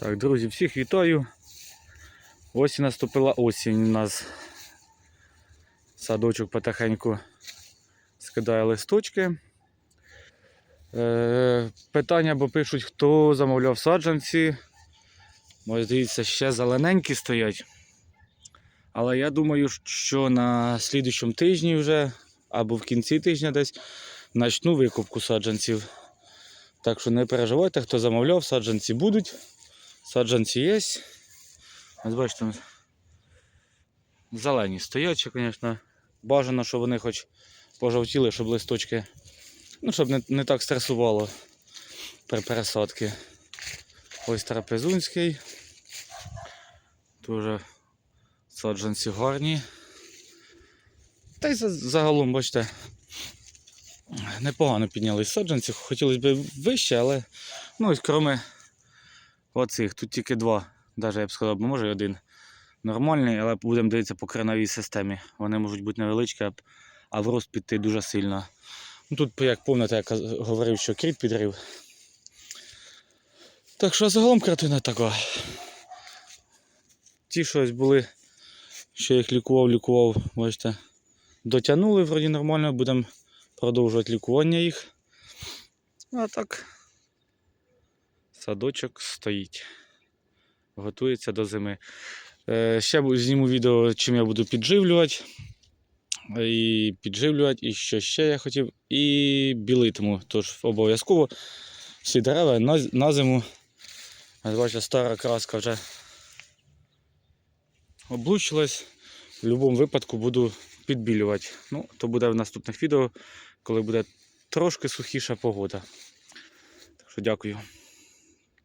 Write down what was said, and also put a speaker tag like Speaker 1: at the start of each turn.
Speaker 1: Так, друзі, всіх вітаю. Ось і наступила осінь у нас. Садочок потихеньку скидає листочки. Е, питання, бо пишуть, хто замовляв саджанці. Ось дивіться, ще зелененькі стоять. Але я думаю, що на слідущому тижні вже, або в кінці тижня десь, почну викупку саджанців. Так що не переживайте, хто замовляв, саджанці будуть. Саджанці є. Ось бачите, зелені стоять, ще, звісно. Бажано, щоб вони хоч пожовтіли, щоб листочки, ну, щоб не, не так стресувало при пересадці. Ось трапезунський. Дуже саджанці гарні. Та й загалом, бачите, непогано піднялись саджанці. Хотілося б вище, але ну, ось кроме оцих, тут тільки два, навіть я б сказав, може один нормальний, але будемо дивитися по кореновій системі. Вони можуть бути невеличкі, а, в рост піти дуже сильно. Ну, тут, як пам'ятаєте, я говорив, що кріт підрив. Так що загалом картина така. Ті щось були, що їх лікував, лікував, бачите, дотягнули вроді нормально, будемо продовжувати лікування їх. А так, садочок стоїть. Готується до зими. Е, ще зніму відео, чим я буду підживлювати. І підживлювати, і що ще я хотів, і білитиму. Тож обов'язково всі дерева на, на зиму. Бачите, стара краска вже облучилась. В будь-якому випадку буду підбілювати. Ну, то буде в наступних відео, коли буде трошки сухіша погода. Так що дякую.